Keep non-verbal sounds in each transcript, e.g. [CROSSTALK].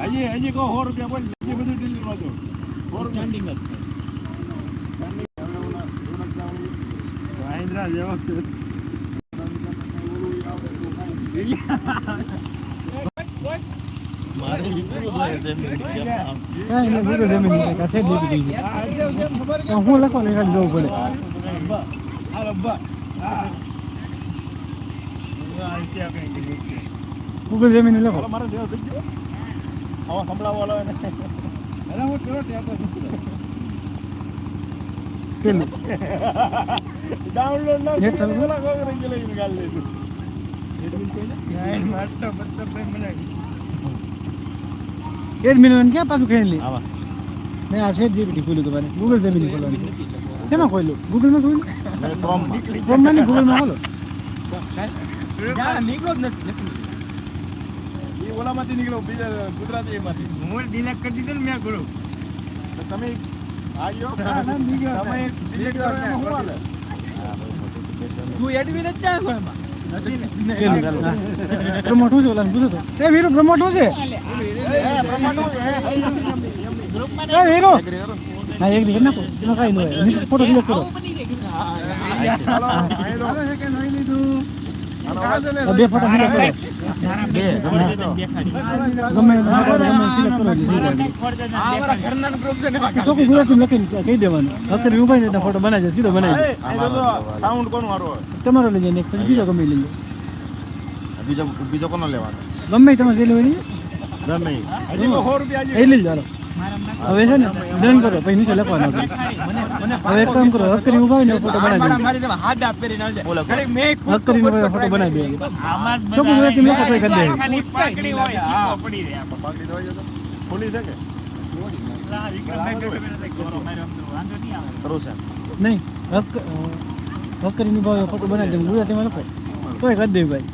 હજી હજી કહો સો રૂપિયા બોલ હજી બધું ડિલિવર વાંચો સો રૂપિયા. મહિન્દ્રા જેવો છે. હા જમીનની કાંઈ છે જ લીધી દીધી હું લખો ને જવું પડે. આ જમીન લખો. હાલો, જેવો થઈ ગયો. આવા સંભળાવો લો એને. અરે હું કેવો ટેકો પેલું ડાઉનલોડ ના ચાલુ પેલા કોઈ રહી ગયેલા લેજો એડમિન ક્યાં પાછું ખેલી લે? મેં આ છે જીપીટી ખોલ્યું તમારે ગૂગલ જમીન ખોલવાનું શેમાં ખોલ્યું? ગૂગલમાં ખોલ્યું? ક્રોમમાં ઓલામાંથી નીકળ્યો બીજા ગુજરાતીમાંથી હું ડિલેક્ટ કરી દીધું ને મેં ગુરુ તો તમે આવ્યો. તમે? પ્રમોટ છે ઓલા પૂછો તો એ વીરો પ્રમોટ શું છે એ વીરો એક દીકરી નાખો કાંઈ ન હોય ફોટો કરો બે ફોટો કરો કહી દેવાનું. અત્યારે ઊભા ને ફોટો બનાવી દે સીધો બનાવી sound કોનું હારું તમારો લઈ જાય ને પછી બીજો ગમે લઈ જાય બીજો બીજો કોનો લેવાનો? ગમે તમે જે લેવાની ગમે એ લઈ જાઓ હવે છે ને ડન કરો પછી નીચે લખવાનું હવે એક કામ કરો હક કરી ઊભા ને ફોટો બનાવી દે. કરીને હવે ફોટો બનાવી દે. છોકરી ગુજરાતી લખો તો કરી દે પકડી કે નહીં હક હક કરીને ઊભા ફોટો બનાવી દે. ગુજરાતીમાં લખો. તોય કરી દે ભાઈ.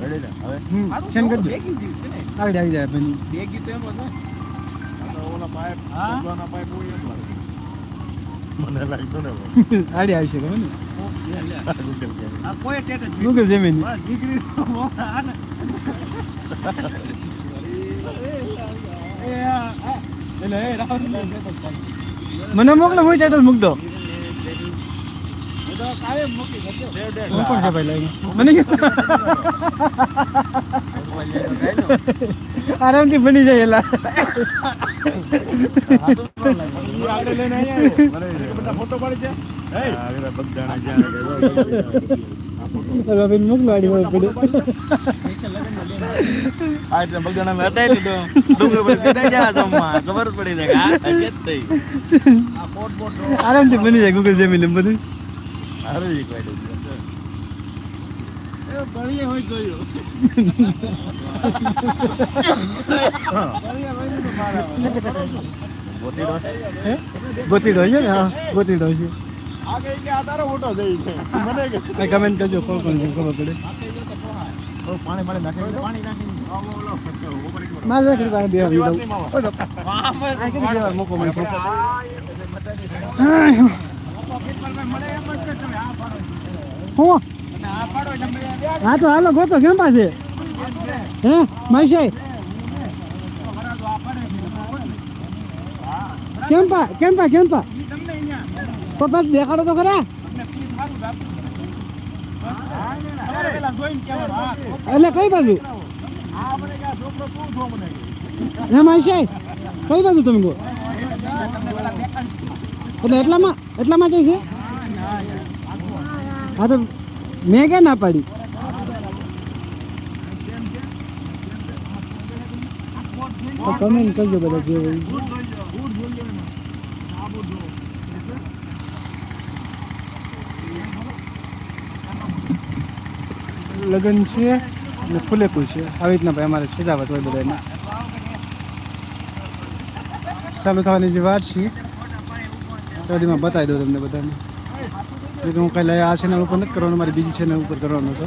રેડી ને હવે હમ કરી દે આગળ આવી જાય ભાઈ આ તો ઓલા પાઇપ ભગવાનના પાઇપ હોય એમ લાગે. મને લાગ્યું ને [LAUGHS] આડી આવી છે ને? કોઈ દીકરી મને મોકલો હું ટાઈટલ મૂક દો. હું કોણ છે ભાઈ લઈને? મને કે આરામથી બની જાય એલા. ફોટો પાડી છે પડ્યો આ ડુંગર પર જમવા ખબર પડી જાય આ જ થઈ આ પોટ પોટ આરામથી બની જાય ગૂગલ જેમી બધું. હોય જોયું છે ને? હા છે. કમેન્ટ કરજો કોણ કોણ ખબર પડે. પાણી પાણી નાખી પાણી નાખી બે આવી દઉં મોકો હું? હા, તો હાલો, ગોતો, કેમ પાસે? હે માઈશાઈ કેમ પા કેમ પા કેમ પા? તો બસ દેખાડો તો ખરા. એટલે કઈ બાજુ? હે માઈશાઈ કઈ બાજુ તમે ગો એટલે એટલામાં એટલામાં જઈ છે? હા, તો મેં ક્યાં ના પાડી? તો કમેન્ટ કરજો બધા જે હોય. લગ્ન છે અને ફૂલેકુલ છે. આવી રીતના ભાઈ અમારે સજાવટ હોય બધાને ચાલુ થવાની જે વાત છે સ્ટડીમાં બતાવી દઉં તમને બધાને. એટલે હું લઈ આ ચેનલ ઉપર નથી કરવાનું, મારી બીજી ચેનલ ઉપર કરવાનો હતો.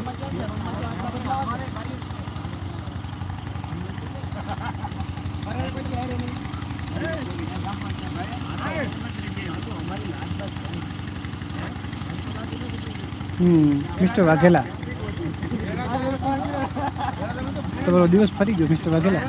મિસ્ટર વાઘેલા. તમારો દિવસ ફરી ગયો, મિસ્ટર વાઘેલા?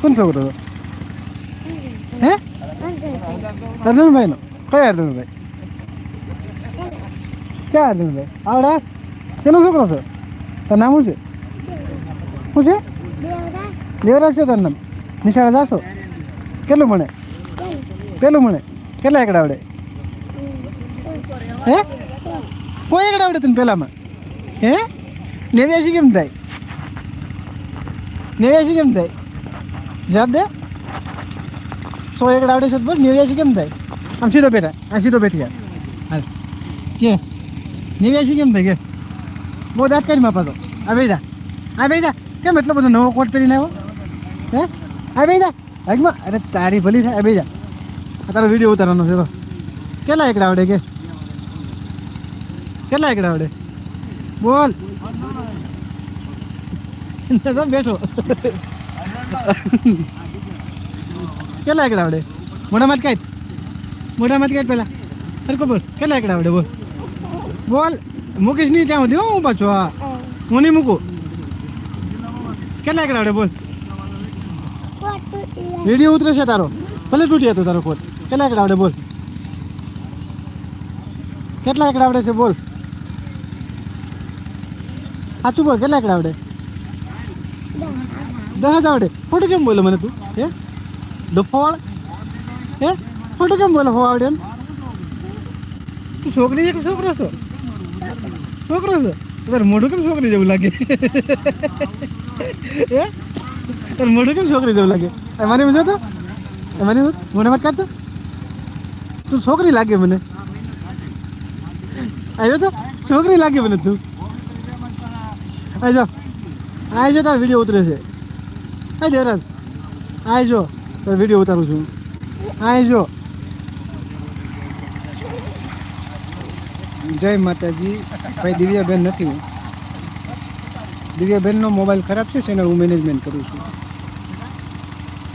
કોણ છોકરો હતો? હે અર્જુનભાઈ નો કયા અર્જુનભાઈ ક્યાં અર્જુનભાઈ આવડા કેનો છોકરો છે તાર નામ શું છે શું છે દેવરાજ છે તારું નામ નિશાળે જાશો કેટલું ભણે પેલું ભણે કેટલા એકડા આવડે હે કોઈ એકડા આવડે તને પેલામાં હે નેવ્યાસી કેમ થાય નેવ્યાસી કેમ થાય જવાબ દે સો એકડા આવડે છે તો બોલ નેવ્યાસી કેમ થાય? આમ સીધો બેઠા આ સીધો બેઠી હાલ. કે નેવ્યાસી કેમ થાય? કે બહુ દાંત કરી માપા તો. આ બેજા આ બેજા કેમ એટલો બધો નવો કોટ પહેરીને આવ્યો? હે? આ બેજા હજમાં અરે તારી ભલી થાય. આ બેજા આ તારો વીડિયો ઉતારવાનો છે તો. કેટલા એકડા આવડે કે? કેટલા એકડા આવડે બોલ. [LAUGHS] તો બેઠો. [LAUGHS] [LAUGHS] કેટલા એકડા આવડે? મોઢામાં જ કાંઈ? મોઢામાં જ કાંઈ પહેલા સરખો બોલ કેટલા એકડા આવડે બોલ? બોલ, મૂકીશ નહીં ત્યાં સુધી હું પાછો હા હું નહીં મૂકું? કેટલા એકડા આવડે બોલ? રેડિયો ઉતરે છે તારો. ભલે તૂટી હતો તારો કોટ કેટલા એકડા આવડે બોલ? કેટલા એકડા આવડે છે બોલ? સાચું બોલ, કેટલા એકડા આવડે? દસ આવડે. ખોટું કેમ બોલે મને તું, હે? ડફોળ હે ખોટું કેમ બોલે હોવા આવડે તું છોકરી છે કે છોકરો છો છોકરો છો તારે મોઢું કેમ છોકરી જેવું લાગે હે તારે મોઢું કેમ છોકરી જેવું લાગે અમારી મજા તો અમારી મોઢે વાત કરતો તું છોકરી લાગે મને આવ્યો તો છોકરી લાગે મને તું આજો આજો તાર વીડિયો ઉતરે છે આ દેવરાજ આજો તાર વીડિયો ઉતારું છું. આજો જય માતાજી. ભાઈ દિવ્યાબેન નથી હું. દિવ્યાબેનનો મોબાઈલ ખરાબ છે એના હું મેનેજમેન્ટ કરું છું.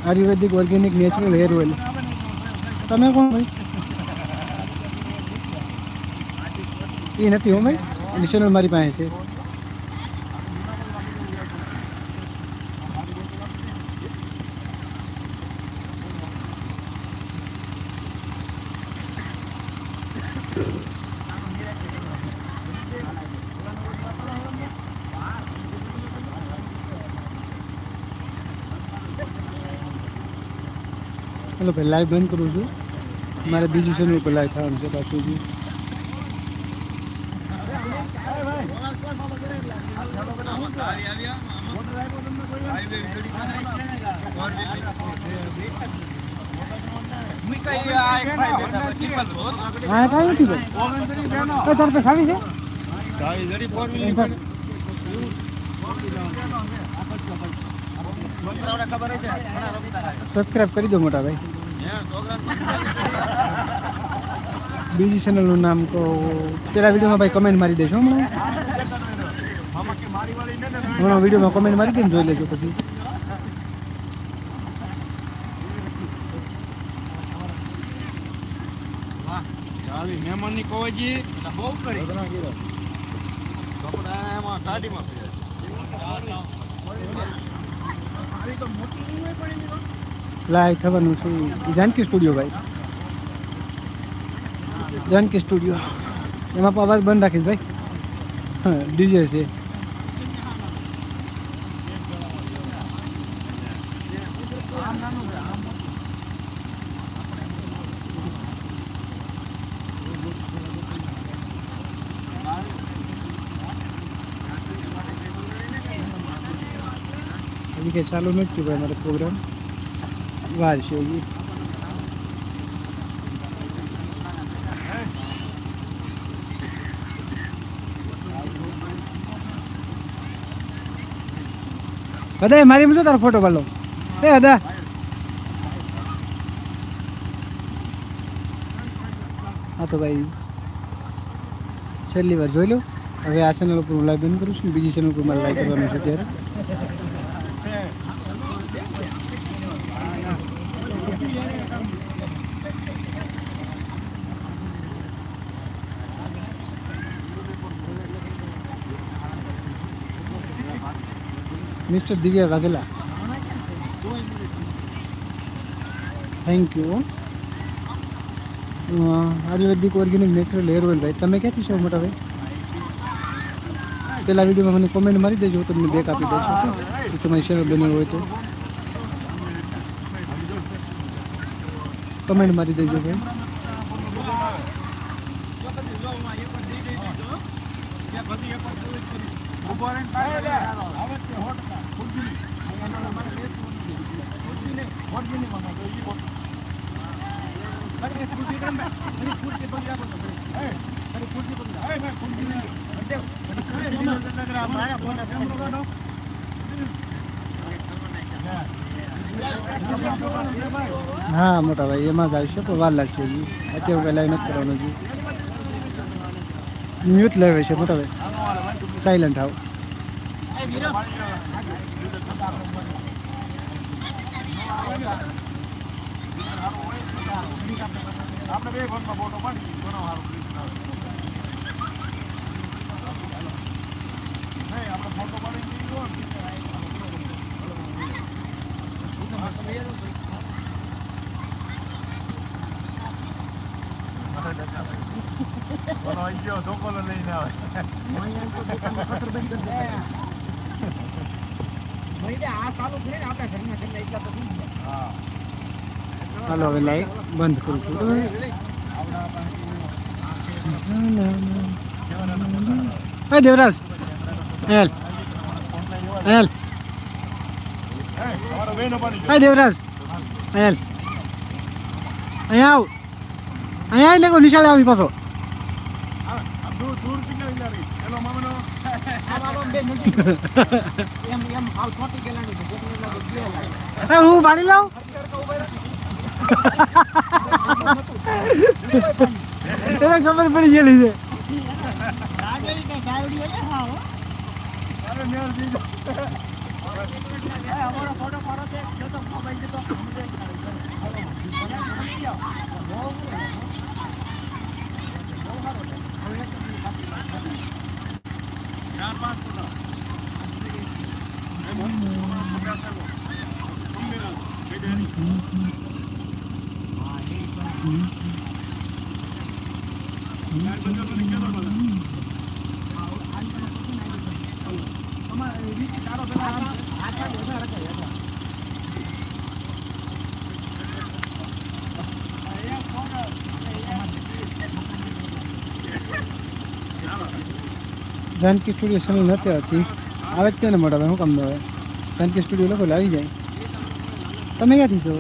Ayurvedic organic natural hair oil તમે કોણ ભાઈ? એ નથી હો ભાઈ. એની ચેનલ મારી પાસે છે. ચલો ભાઈ લાઈવ બંધ કરું છું. મારે બીજું ચેનલ ઉપર લાઈવ થવાનું છે પાછું બી. હા કાંઈ નથી ભાઈ. તાર પાસે આવી છે? સબસ્ક્રાઇબ કરી દો મોટા ભાઈ. બીજી ચેનલનું નામ તો પેલા વિડીયોમાં ભાઈ કમેન્ટ મારી દેજો હમણાં. હમણાં વિડીયોમાં કમેન્ટ મારી દઈને જોઈ લેજો પછી. મહેમાનની કોવાજી બહુ કરી. કપડા એમાં સાડીમાં લાઈવ થવાનું છે જાનકી સ્ટુડિયો ભાઈ. જાનકી સ્ટુડિયો. એમાં અવાજ બંધ રાખીશ ભાઈ. હા, ડીજે છે. કે ચાલુ નથી ભાઈ મારો પ્રોગ્રામ વાર છે અદા મારી મજો તારો ફોટો પાડો એ અદા હા તો ભાઈ, છેલ્લી વાર જોઈ લો. હવે આ ચેનલ ઉપર હું લાઈવ બંધ કરું છું. બીજી ચેનલ ઉપર મારે લાઈવ કરવાનું છે ત્યારે mister Divya Vaghela thank you ayurvedic organic natural hair oil ભાઈ તમે ક્યાંથી છો મોટા ભાઈ પેલા વિડીયોમાં મને કોમેન્ટ મારી દેજો હું તમને બેક આપી દઈશ? તમારી શેર બની હોય તો કમેન્ટ મારી દેજો ભાઈ હા મોટા ભાઈ એમાં જ આવશે તો વાર લાગશે અત્યારે પહેલાં નથી કરવાનું હજી. મ્યુટ લેવે છે મોટા ભાઈ સાયલન્ટ આવ. આપણે બે ભાગમાં ફોટો પાડી ફોટો પાડી આવી ગયો ઢોકોલો લઈને આવે હાલો, હવે લાઈવ બંધ કરું છું. હા દેવરાજ. હેલ. હેલ. હા દેવરાજ. હેલ. અહીંયા આવ. અહીંયા આવી લેકો નિશાળે આવી પાછો. હું પાડી લઉં એને ખબર પડી ગયેલી છે. અરે મેળ દીધો ચાર પાંચ ફોટા જાનકી સ્ટુડિયો સમય નથી આવતી આવે જ તેને મોટા ભાઈ શું કામ ન આવે. જાનકી સ્ટુડિયો લોકો આવી જાય. તમે ક્યાંથી છો?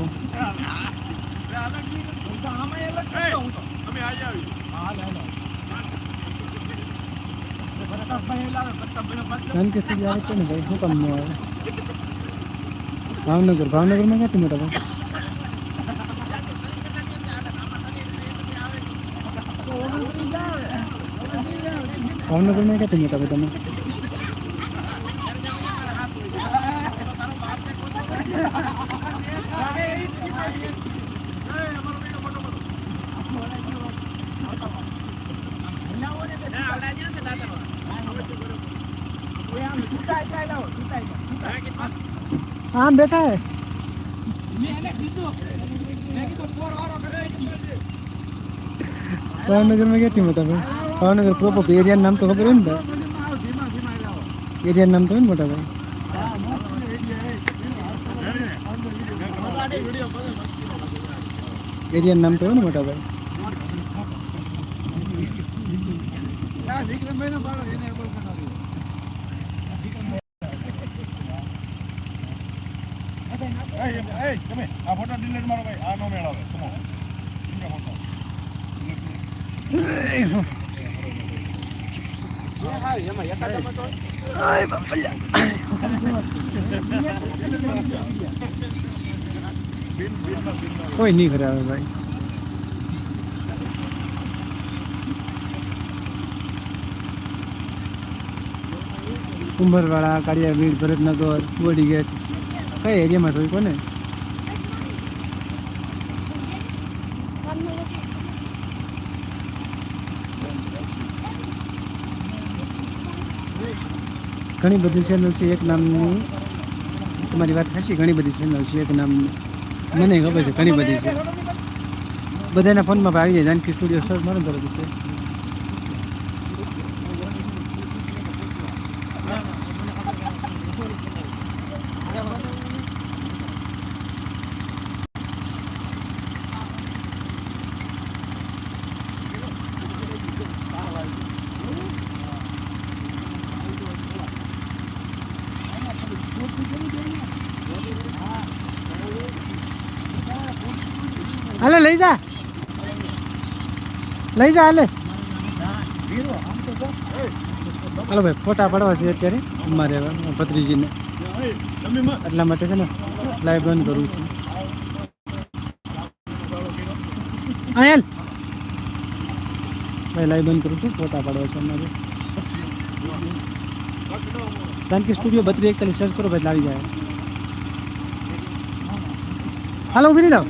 તમે આજે આવી જાનકી સ્ટુડિયો આવે જ તેને ભાઈ શું કામ ન આવે. ભાવનગર, ભાવનગરમાં ક્યાંથી મોટા ભાઈ? ભાવનગરમાં ક્યાંથી મોટા ભાઈ તમે हाँ बेटा है ભાવનગર માં ક્યાંથી મોટા ભાઈ ભાવનગર પ્રોપર એરિયા નામ તો ખબર હોય ને ભાઈ? એરિયા નામ તો હોય ને મોટા ભાઈ? એરિયા નામ તો હોય ને મોટા ભાઈ? આ ફોટો ડિલીટ મારો ભાઈ આ નો મેળાવે [LAUGHS] કમો બીજા ફોટો એમાં એકાદમાં તો કોઈ નહીં કરે હવે ભાઈ. કુંભરવાડા કાળિયા ભીડ ભરતનગર બોડી ગેટ કઈ એરિયામાં જોયું કોને? ઘણી બધી ચેનલ છે, એક નામની. તમારી વાત સાચી, ઘણી બધી ચેનલ છે, એક નામ. મને ખબર છે, ઘણી બધી છે. બધાના ફોનમાં આવી જાય, જાનકી સ્ટુડિયો સર મારો ને છે. હાલે, લઈ જા. લઈ જા, હાલે. હાલો ભાઈ, ફોટા પાડવા છે અત્યારે. અમારે ભત્રીજીને. એટલા માટે છે ને લાઈવ બંધ કરું છું. આયલ ભાઈ લાઈવ બંધ કરું છું, ફોટા પાડવા છે અમારે. જાનકી સ્ટુડિયો બત્રી એકતાલીસ સર્ચ કરો, ભાઈ, લાવી જાય. હાલો ઊભી નહીં લાવ